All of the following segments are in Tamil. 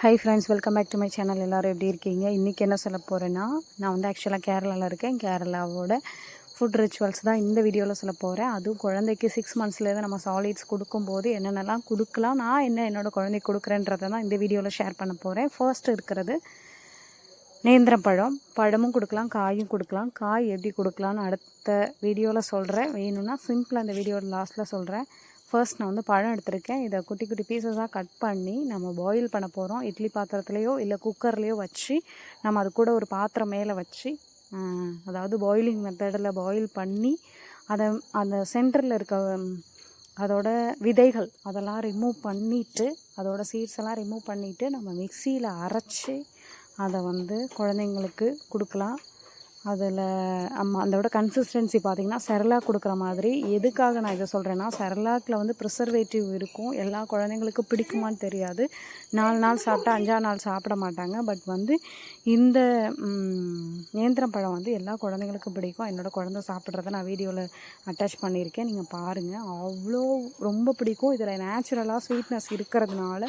Hi friends welcome back to my channel எல்லோரும் எப்படி இருக்கீங்க? இன்றைக்கி என்ன சொல்ல போகிறேன்னா நான் வந்து ஆக்சுவலாக கேரளாவில் இருக்கேன். கேரளாவோட ஃபுட் ரிச்சுவல்ஸ் தான் இந்த வீடியோவில் சொல்ல போகிறேன் அதுவும் குழந்தைக்கு சிக்ஸ் மந்த்ஸ்லேருந்து நம்ம சாலிட்ஸ் கொடுக்கும்போது என்னென்னலாம் கொடுக்கலாம் நான் என்ன என்னோடய குழந்தைக்கு கொடுக்குறேன்றதை தான் இந்த வீடியோவில் ஷேர் பண்ண போகிறேன் ஃபர்ஸ்ட் இருக்கிறது நேந்திரம் பழம். பழமும் கொடுக்கலாம் காயும் கொடுக்கலாம். காய் எப்படி கொடுக்கலான்னு அடுத்த வீடியோவில் சொல்கிறேன் வேணும்னா சிம்பிளாக அந்த வீடியோவில் லாஸ்ட்டில் சொல்கிறேன் ஃபர்ஸ்ட் நான் வந்து பழம் எடுத்திருக்கேன். இதை குட்டி குட்டி பீசஸாக கட் பண்ணி நம்ம பாயில் பண்ண போகிறோம் இட்லி பாத்திரத்துலேயோ இல்லை குக்கர்லேயோ வச்சு நம்ம அது கூட ஒரு பாத்திரம் மேலே வச்சு அதாவது பாயிலிங் மெத்தடில் பாயில் பண்ணி அதை அந்த சென்டரில் இருக்க அதோட விதைகள் அதெல்லாம் ரிமூவ் பண்ணிவிட்டு அதோட சீட்ஸ் எல்லாம் ரிமூவ் பண்ணிவிட்டு நம்ம மிக்சியில் அரைச்சி அதை வந்து குழந்தைங்களுக்கு கொடுக்கலாம். அதில் ஆமாம் அதோட கன்சிஸ்டன்சி பார்த்திங்கன்னா செரலாக் கொடுக்குற மாதிரி. எதுக்காக நான் இதை சொல்கிறேன்னா செரலாக்கில் வந்து ப்ரிசர்வேட்டிவ் இருக்கும். எல்லா குழந்தைங்களுக்கும் பிடிக்குமான்னு தெரியாது. நாலு நாள் சாப்பிட்டா அஞ்சாறு நாள் சாப்பிட மாட்டாங்க. பட் வந்து இந்த நேந்திரம் பழம் வந்து எல்லா குழந்தைங்களுக்கும் பிடிக்கும். என்னோட குழந்த சாப்பிட்றத நான் வீடியோவில் அட்டாச் பண்ணியிருக்கேன். நீங்கள் பாருங்கள் அவ்வளோ ரொம்ப பிடிக்கும். இதில் நேச்சுரலாக ஸ்வீட்னஸ் இருக்கிறதுனால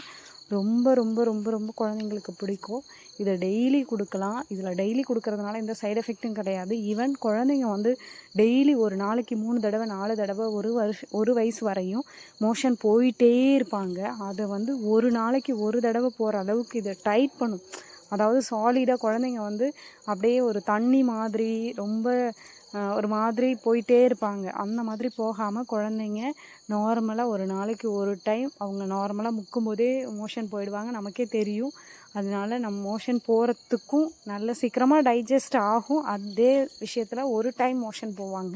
ரொம்ப ரொம்ப ரொம்ப ரொம்ப குழந்தைங்களுக்கு பிடிக்கும். இதை டெய்லி கொடுக்கலாம். இதில் டெய்லி கொடுக்கறதுனால எந்த சைடு எஃபெக்ட்டும் கிடையாது. ஈவன் குழந்தைங்க வந்து டெய்லி ஒரு நாளைக்கு மூணு தடவை நாலு தடவை ஒரு வருஷ ஒரு வயசு வரையும் மோஷன் போயிட்டே இருப்பாங்க. அதை வந்து ஒரு நாளைக்கு ஒரு தடவை போகிற அளவுக்கு இதை டைட் பண்ணும். அதாவது சாலிடாக குழந்தைங்க வந்து அப்படியே ஒரு தண்ணி மாதிரி ரொம்ப ஒரு மாதிரி போயிட்டே இருப்பாங்க. அந்த மாதிரி போகாமல் குழந்தைங்க நார்மலாக ஒரு நாளைக்கு ஒரு டைம் அவங்க நார்மலாக முக்கும் போதே மோஷன் போயிடுவாங்க. நமக்கே தெரியும். அதனால நம்ம மோஷன் போகிறதுக்கும் நல்ல சீக்கிரமாக டைஜஸ்ட் ஆகும். அதே விஷயத்தில் ஒரு டைம் மோஷன் போவாங்க.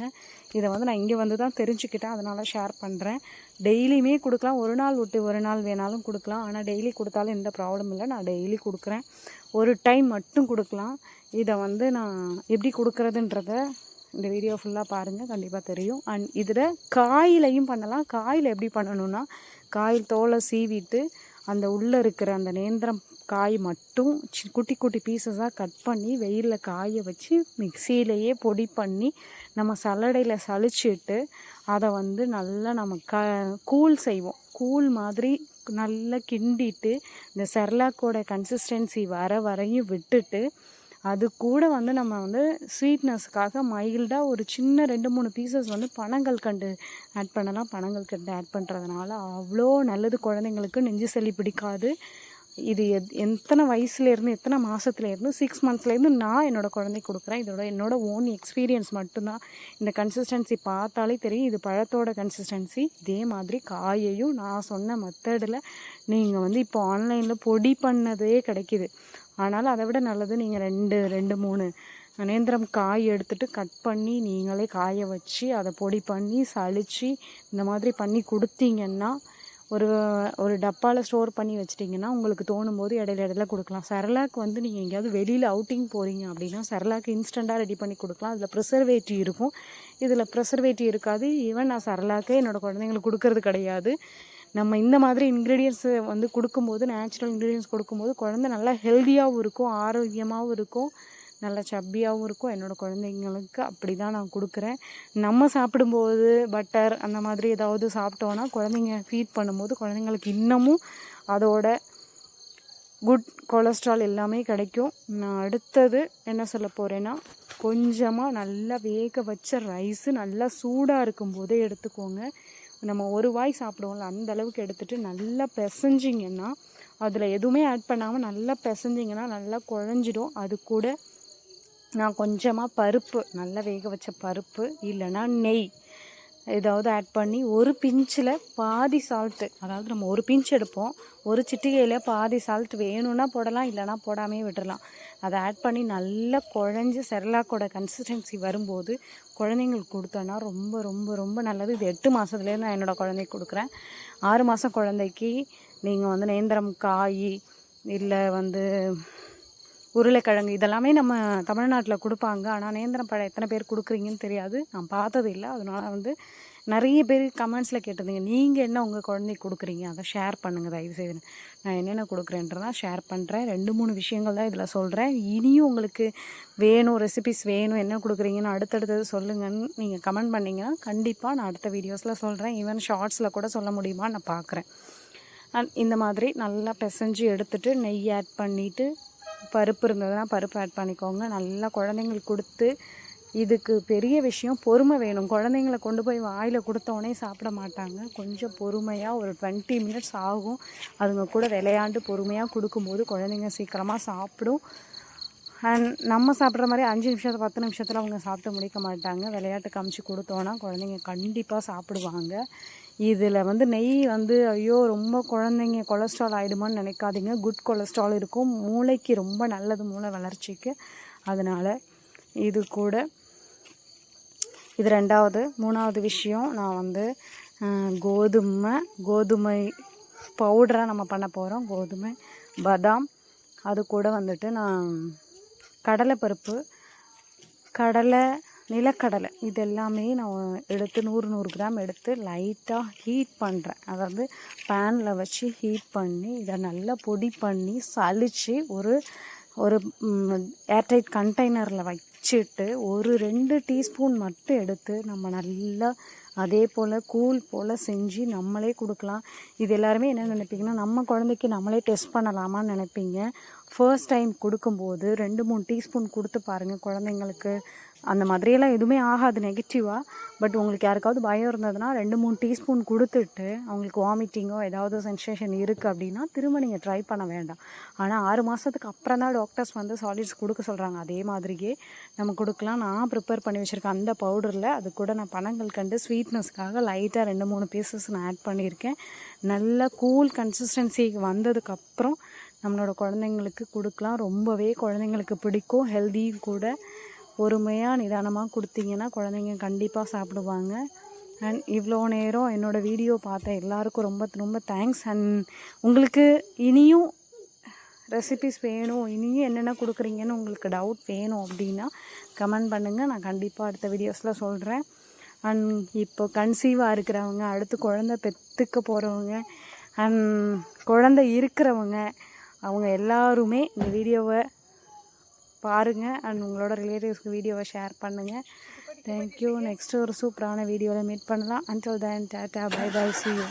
இதை வந்து நான் இங்கே வந்து தான் தெரிஞ்சுக்கிட்டேன். அதனால் ஷேர் பண்ணுறேன் டெய்லியுமே கொடுக்கலாம். ஒரு நாள் விட்டு ஒரு நாள் வேணாலும் கொடுக்கலாம். ஆனால் டெய்லி கொடுத்தாலும் எந்த ப்ராப்ளம் இல்லை. நான் டெய்லி கொடுக்குறேன். ஒரு டைம் மட்டும் கொடுக்கலாம். இதை வந்து நான் எப்படி கொடுக்குறதுன்றத இந்த வீடியோ ஃபுல்லாக பாருங்கள் கண்டிப்பாக தெரியும். அண்ட் இதில் காயிலையும் பண்ணலாம். காயில் எப்படி பண்ணணும்னா காயில் தோலை சீவிட்டு அந்த உள்ளே இருக்கிற அந்த நேந்திரம் காய் மட்டும் சி குட்டி குட்டி பீசஸாக கட் பண்ணி வெயிலில் காய வச்சு மிக்சியிலையே பொடி பண்ணி நம்ம சல்லடையில் சலிச்சிட்டு அதை வந்து நல்லா நம்ம க கூல் செய்வோம். கூழ் மாதிரி நல்லா கிண்டிட்டு இந்த செர்லாக்கோட கன்சிஸ்டன்சி வர வரையும் விட்டுட்டு அது கூட வந்து நம்ம வந்து ஸ்வீட்னஸ்க்காக மைல்டாக ஒரு சின்ன ரெண்டு மூணு பீசஸ் வந்து பனங்கள் கண்டு ஆட் பண்ணலாம். பனங்கள் கண்டு ஆட் பண்ணுறதுனால அவ்வளோ நல்லது குழந்தைங்களுக்கு நெஞ்சு சளி பிடிக்காது. இது எத் எத்தனை வயசுலேருந்து எத்தனை மாதத்துலேருந்து சிக்ஸ் மந்த்ஸ்லேருந்து நான் என்னோடய குழந்தைக்கு கொடுக்குறேன். இதோட என்னோட ஓன் எக்ஸ்பீரியன்ஸ் மட்டும்தான். இந்த கன்சிஸ்டன்சி பார்த்தாலே தெரியும். இது பழத்தோட கன்சிஸ்டன்சி இதே மாதிரி காயையும் நான் சொன்ன மெத்தடில் நீங்கள் வந்து இப்போ ஆன்லைனில் பொடி பண்ணதே கிடைக்கிது. ஆனாலும் அதை விட நல்லது நீங்கள் ரெண்டு ரெண்டு மூணு நேந்திரம் காய் எடுத்துட்டு கட் பண்ணி நீங்களே காய வச்சு அதை பொடி பண்ணி சளிச்சு இந்த மாதிரி பண்ணி கொடுத்தீங்கன்னா ஒரு ஒரு டப்பாவில் ஸ்டோர் பண்ணி வச்சிட்டிங்கன்னா உங்களுக்கு தோணும் போது இடையில இடையில கொடுக்கலாம். செரலாக் வந்து நீங்கள் எங்கேயாவது வெளியில் அவுட்டிங் போகிறீங்க அப்படின்னா செரலாக் இன்ஸ்டண்ட்டாக ரெடி பண்ணி கொடுக்கலாம். அதில் ப்ரிசர்வேட்டிவ் இருக்கும். இதில் ப்ரிசர்வேட்டிவ் இருக்காது. ஈவன் நான் செரலாக்கே என்னோடய குழந்தைங்களுக்கு கொடுக்கறது கிடையாது. நம்ம இந்த மாதிரி இன்க்ரீடியன்ஸு வந்து கொடுக்கும்போது நேச்சுரல் இன்க்ரீடியன்ஸ் கொடுக்கும்போது குழந்தை நல்லா ஹெல்த்தியாகவும் இருக்கும் ஆரோக்கியமாகவும் இருக்கும் நல்ல சப்பியாகவும் இருக்கும். என்னோடய குழந்தைங்களுக்கு அப்படி தான் நான் கொடுக்குறேன். நம்ம சாப்பிடும்போது பட்டர் அந்த மாதிரி ஏதாவது சாப்பிட்டோன்னா குழந்தைங்க ஃபீட் பண்ணும்போது குழந்தைங்களுக்கு இன்னமும் அதோட குட் கொலஸ்ட்ரால் எல்லாமே கிடைக்கும். நான் அடுத்தது என்ன சொல்ல போகிறேன்னா கொஞ்சமாக நல்லா வேக வச்ச ரைஸு நல்லா சூடாக இருக்கும்போதே எடுத்துக்கோங்க. நம்ம ஒரு வாய் சாப்பிடுவோம்ல அந்த அளவுக்கு எடுத்துட்டு நல்லா பிசைஞ்சிங்கன்னா அதில் எதுவுமே ஆட் பண்ணாமல் நல்லா பிசைஞ்சிங்கன்னா நல்லா குழஞ்சிடும். அது கூட நான் கொஞ்சமாக பருப்பு நல்லா வேக வச்ச பருப்பு இல்லைன்னா நெய். ஏதாவது ஆட் பண்ணி ஒரு பிஞ்சில் பாதி சால்ட்டு அதாவது நம்ம ஒரு பிஞ்ச் எடுப்போம். ஒரு சிட்டிகையில் பாதி சால்ட் வேணும்னா போடலாம் இல்லைனா போடாமே விடலாம் அதை ஆட் பண்ணி நல்லா குழஞ்சி செரலாக்கோட கன்சிஸ்டன்சி வரும்போது குழந்தைங்களுக்கு கொடுத்தோன்னா ரொம்ப ரொம்ப ரொம்ப நல்லது. இது எட்டு மாதத்துலேருந்து நான் என்னோடய குழந்தைக்கு கொடுக்குறேன். ஆறு மாதம் குழந்தைக்கு நீங்கள் வந்து நேந்திரம் காய் இல்லை வந்து உருளைக்கிழங்கு இதெல்லாமே நம்ம தமிழ்நாட்டில் கொடுப்பாங்க. ஆனால் நேந்திரம் பழம் எத்தனை பேர் கொடுக்குறீங்கன்னு தெரியாது. நான் பார்த்தது இல்லை. அதனால வந்து நிறைய பேர் கமெண்ட்ஸில் கேட்டிருந்தீங்க. நீங்கள் என்ன உங்கள் குழந்தைக்கு கொடுக்குறீங்க? அதை ஷேர் பண்ணுங்கள் தயவு செய்து நான் என்னென்ன கொடுக்குறேன்றதான் ஷேர் பண்ணுறேன் ரெண்டு மூணு விஷயங்கள் தான் இதில் சொல்கிறேன் இனியும் உங்களுக்கு வேணும் ரெசிபிஸ் வேணும் என்ன கொடுக்குறீங்கன்னு அடுத்தடுத்தது சொல்லுங்கன்னு நீங்கள் கமெண்ட் பண்ணிங்கன்னா கண்டிப்பாக நான் அடுத்த வீடியோஸில் சொல்கிறேன் ஈவன் ஷார்ட்ஸில் கூட சொல்ல முடியுமா நான் பார்க்குறேன். அண்ட் இந்த மாதிரி நல்லா பிசைஞ்சு எடுத்துகிட்டு நெய் ஆட் பண்ணிவிட்டு பருப்பு இருந்ததுன்னா பருப்பு ஆட் பண்ணிக்கோங்க. நல்லா குழந்தைங்களுக்கு கொடுத்து இதுக்கு பெரிய விஷயம் பொறுமை வேணும். குழந்தைங்கள கொண்டு போய் வாயில் கொடுத்தோடனே சாப்பிட மாட்டாங்க. கொஞ்சம் பொறுமையாக ஒரு டுவெண்ட்டி மினிட்ஸ் ஆகும். அதுங்க கூட விளையாண்டு பொறுமையாக கொடுக்கும்போது குழந்தைங்க சீக்கிரமாக சாப்பிடும். அண்ட் நம்ம சாப்பிட்ற மாதிரி அஞ்சு நிமிஷத்தில் பத்து நிமிஷத்தில் அவங்க சாப்பிட்டு முடிக்க மாட்டாங்க. விளையாட்டு காமிச்சு கொடுத்தோன்னா குழந்தைங்க கண்டிப்பாக சாப்பிடுவாங்க. இதில் வந்து நெய் வந்து ஐயோ ரொம்ப குழந்தைங்க கொலஸ்ட்ரால் ஆகிடுமான்னு நினைக்காதீங்க. குட் கொலஸ்ட்ரால் இருக்கும். மூளைக்கு ரொம்ப நல்லது மூளை வளர்ச்சிக்கு. அதனால் இது கூட. இது ரெண்டாவது. மூணாவது விஷயம் நான் வந்து கோதுமை கோதுமை பவுடராக நம்ம பண்ண போகிறோம் கோதுமை பதாம். அது கூட வந்துட்டு நான் கடலைப்பருப்பு கடலை நிலக்கடலை. இது எல்லாமே நான் எடுத்து நூறு நூறு கிராம் எடுத்து லைட்டாக ஹீட் பண்ணுறேன் அதாவது பேனில் வச்சு ஹீட் பண்ணி இதை நல்லா பொடி பண்ணி சளிச்சு ஒரு ஒரு ஏர்டைட் கண்டெய்னரில் வச்சுட்டு ஒரு ரெண்டு டீஸ்பூன் மட்டும் எடுத்து நம்ம நல்லா அதே போல் கூல் போல் செஞ்சு நம்மளே கொடுக்கலாம். இது எல்லாருமே என்ன நினைப்பீங்கன்னா நம்ம குழந்தைக்கு நம்மளே டெஸ்ட் பண்ணலாமான்னு நினைப்பீங்க. ஃபர்ஸ்ட் டைம் கொடுக்கும்போது ரெண்டு மூணு டீஸ்பூன் கொடுத்து பாருங்கள் குழந்தைங்களுக்கு. அந்த மாதிரியெல்லாம் எதுவுமே ஆகாது நெகட்டிவாக பட் உங்களுக்கு யாருக்காவது பயம் இருந்ததுன்னா ரெண்டு மூணு டீஸ்பூன் கொடுத்துட்டு அவங்களுக்கு வாமிட்டிங்கோ ஏதாவது சென்சேஷன் இருக்குது அப்படின்னா திரும்ப நீங்கள் ட்ரை பண்ண வேண்டாம். ஆனால் ஆறு மாதத்துக்கு அப்புறம் தான் டாக்டர்ஸ் வந்து சாலிட்ஸ் கொடுக்க சொல்கிறாங்க அதே மாதிரியே நம்ம கொடுக்கலாம். நான் ப்ரிப்பேர் பண்ணி வச்சுருக்கேன் அந்த பவுடரில் அது கூட நான் பணங்கள் கண்டு ஸ்வீட்னஸ்க்காக லைட்டாக ரெண்டு மூணு பீசஸ் நான் ஆட் பண்ணியிருக்கேன். நல்ல கூல் கன்சிஸ்டன்சிக்கு வந்ததுக்கப்புறம் நம்மளோட குழந்தைங்களுக்கு கொடுக்கலாம். ரொம்பவே குழந்தைங்களுக்கு பிடிக்கும். ஹெல்தியும் கூட. பொறுமையாக நிதானமாக கொடுத்தீங்கன்னா குழந்தைங்க கண்டிப்பாக சாப்பிடுவாங்க. அண்ட் இவ்வளோ நேரம் என்னோடய வீடியோ பார்த்த எல்லாருக்கும் ரொம்ப ரொம்ப தேங்க்ஸ் அண்ட் உங்களுக்கு இனியும் ரெசிபிஸ் வேணும் இனியும் என்னென்ன கொடுக்குறீங்கன்னு உங்களுக்கு டவுட் வேணும் அப்படின்னா கமெண்ட் பண்ணுங்கள் நான் கண்டிப்பாக அடுத்த வீடியோஸில் சொல்கிறேன் அண்ட் இப்போ கன்சீவாக இருக்கிறவங்க அடுத்து குழந்த பெற்றுக்க போகிறவங்க அண்ட் குழந்தை இருக்கிறவங்க அவங்க எல்லாருமே இந்த வீடியோவை பாருங்கள் அண்ட் உங்களோட ரிலேட்டிவ்ஸ்க்கு வீடியோவை ஷேர் பண்ணுங்கள் தேங்க்யூ நெக்ஸ்ட்டு ஒரு சூப்பரான வீடியோவில் மீட் பண்ணலாம். Until then tata bye bye see you